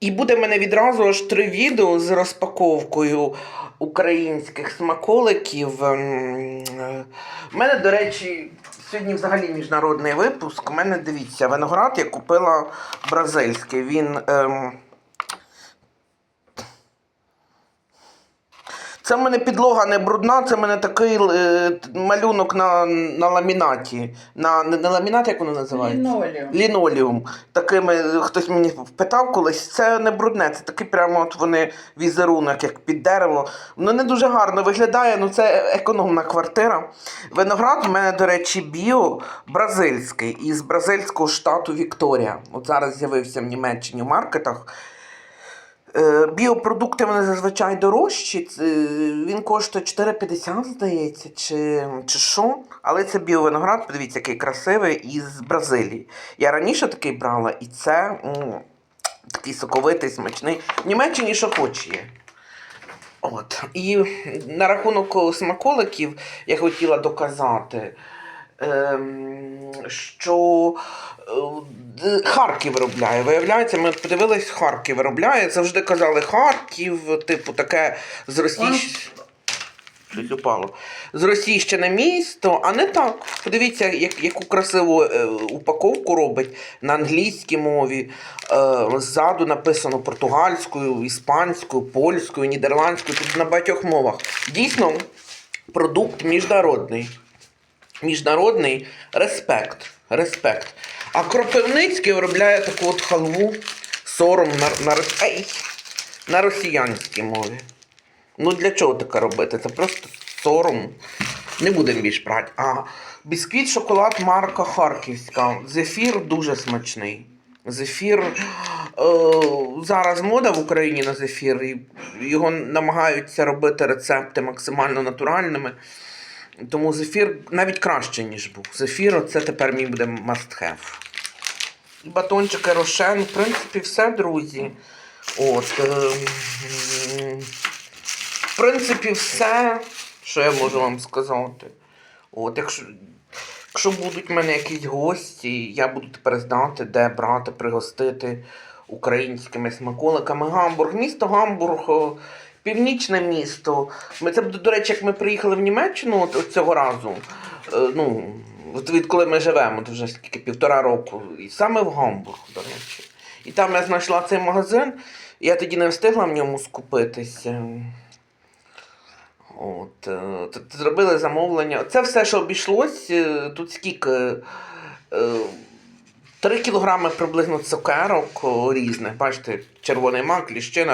І буде в мене відразу аж три відео з розпаковкою українських смаколиків. Ем, е, У мене, до речі, сьогодні взагалі міжнародний випуск. У мене дивіться, виноград я купила бразильський. Він. Ем, Це в мене підлога не брудна, це в мене такий е, малюнок на, на ламінаті. На, не, не ламінат, як воно називається? Лінолеум. Лінолеум. Такими, хтось мені питав колись, це не брудне, це такий прямо от вони візерунок, як під дерево. Воно не дуже гарно виглядає, ну це економна квартира. Виноград у мене, до речі, біо бразильський із бразильського штату Вікторія. От зараз з'явився в Німеччині в маркетах. Е, Біопродукти вони зазвичай дорожчі. Він коштує 4,50, здається, чи, чи що. Але це біовиноград, подивіться, який красивий із Бразилії. Я раніше такий брала, і це м, такий соковитий, смачний. В Німеччині що хоч є. От. І на рахунок смаколиків я хотіла доказати, що е, Харків виробляє. Виявляється, ми подивились, Харків виробляє. Завжди казали Харків, типу, таке з Росії. Щось упало. Зросійщене місто, а не так. Подивіться, як, яку красиву е, упаковку робить на англійській мові. Е, ззаду написано португальською, іспанською, польською, нідерландською, тут на багатьох мовах. Дійсно, продукт міжнародний. Міжнародний респект. Респект. А Кропивницький виробляє таку от халву сором на, на, Ей! на росіянській мові. Ну для чого таке робити? Це просто сором. Не будемо більш брати. А бісквіт шоколад марка Харківська. Зефір дуже смачний. Зефір. Е, зараз мода в Україні на зефір. І його намагаються робити рецепти максимально натуральними. Тому зефір навіть краще, ніж був. Зефір це тепер мій буде must have. І батончики Рошен. В принципі, все, друзі. От. Е, в принципі, все, що я можу вам сказати. От, якщо, якщо будуть в мене якісь гості, я буду тепер знати, де брати, пригостити українськими смаколиками. Гамбург, місто Гамбург, о, північне місто. Ми, це, до речі, як ми приїхали в Німеччину от, от цього разу. е, ну, от відколи ми живемо, то вже скільки півтора року. І саме в Гамбург, до речі. І там я знайшла цей магазин. Я тоді не встигла в ньому скупитися. От, е, зробили замовлення. Це все, що обійшлось. е, Тут скільки. е, 3 кілограми приблизно цукерок різних. Бачите, червоний мак, ліщина,